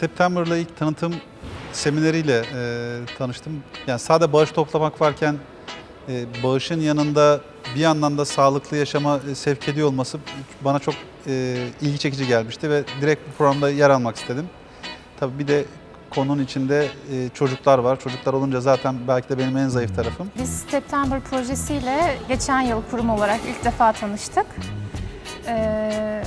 September'la ilk tanıtım semineriyle e, tanıştım. Yani sadece bağış toplamak varken e, bağışın yanında bir yandan da sağlıklı yaşama e, sevk ediyor olması bana çok e, ilgi çekici gelmişti ve direkt bu programda yer almak istedim. Tabii bir de konunun içinde e, çocuklar var. Çocuklar olunca zaten belki de benim en zayıf tarafım. Biz September projesiyle geçen yıl kurum olarak ilk defa tanıştık. Ee,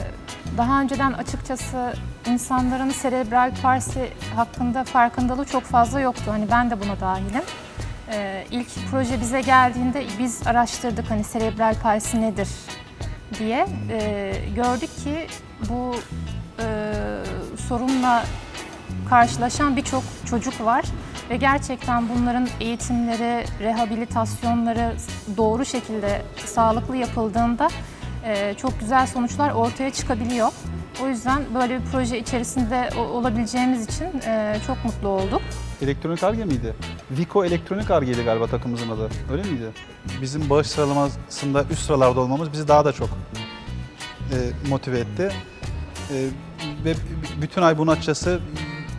daha önceden açıkçası insanların serebral palsi hakkında farkındalığı çok fazla yoktu. Hani ben de buna dahilim. Ee, ilk proje bize geldiğinde biz araştırdık hani serebral palsi nedir diye. Ee, gördük ki bu e, sorunla karşılaşan birçok çocuk var ve gerçekten bunların eğitimleri, rehabilitasyonları doğru şekilde sağlıklı yapıldığında e, çok güzel sonuçlar ortaya çıkabiliyor. O yüzden böyle bir proje içerisinde olabileceğimiz için e, çok mutlu olduk. Elektronik Arge miydi? Vico Elektronik Arge'ydi galiba takımımızın adı. Öyle miydi? Bizim bağış sıralamasında üst sıralarda olmamız bizi daha da çok e, motive etti. E, ve bütün ay bunun açıkçası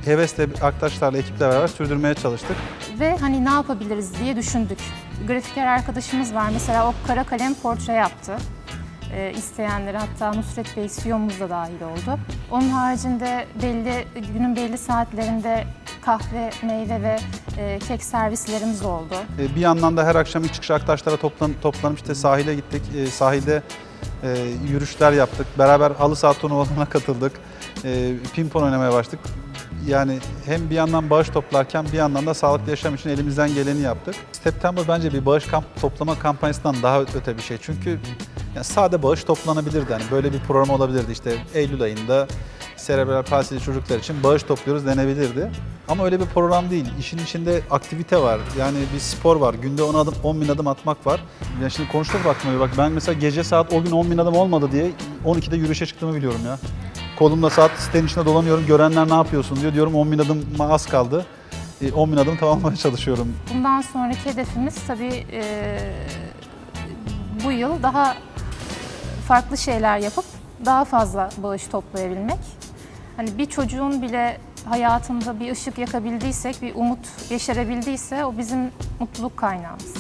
hevesle arkadaşlarla, ekiple beraber sürdürmeye çalıştık. Ve hani ne yapabiliriz diye düşündük. Grafiker arkadaşımız var mesela o kara kalem portre yaptı. Ee, isteyenleri hatta Nusret Bey CEO'muz da dahil oldu. Onun haricinde belli günün belli saatlerinde kahve, meyve ve e, kek servislerimiz oldu. E, bir yandan da her akşam ilk çıkış arkadaşlara toplan, toplanıp işte sahile gittik. E, sahilde e, yürüyüşler yaptık. Beraber halı saha turnuvalarına katıldık. E, pimpon oynamaya başladık. Yani hem bir yandan bağış toplarken bir yandan da sağlıklı yaşam için elimizden geleni yaptık. September bence bir bağış kamp toplama kampanyasından daha öte bir şey. Çünkü yani sade bağış toplanabilirdi. Yani böyle bir program olabilirdi. İşte Eylül ayında serebral palsili çocuklar için bağış topluyoruz denebilirdi. Ama öyle bir program değil. İşin içinde aktivite var. Yani bir spor var. Günde 10 adım 10 bin adım atmak var. Ya şimdi konuştuk bir bak. Ben mesela gece saat o gün 10 bin adım olmadı diye 12'de yürüyüşe çıktığımı biliyorum ya. Kolumda saat sitenin içinde dolanıyorum. Görenler ne yapıyorsun diyor. Diyorum 10 bin adım az kaldı. E, 10 bin adım tamamlamaya çalışıyorum. Bundan sonraki hedefimiz tabii e, bu yıl daha farklı şeyler yapıp daha fazla bağış toplayabilmek. Hani bir çocuğun bile hayatında bir ışık yakabildiysek, bir umut yeşerebildiyse o bizim mutluluk kaynağımız.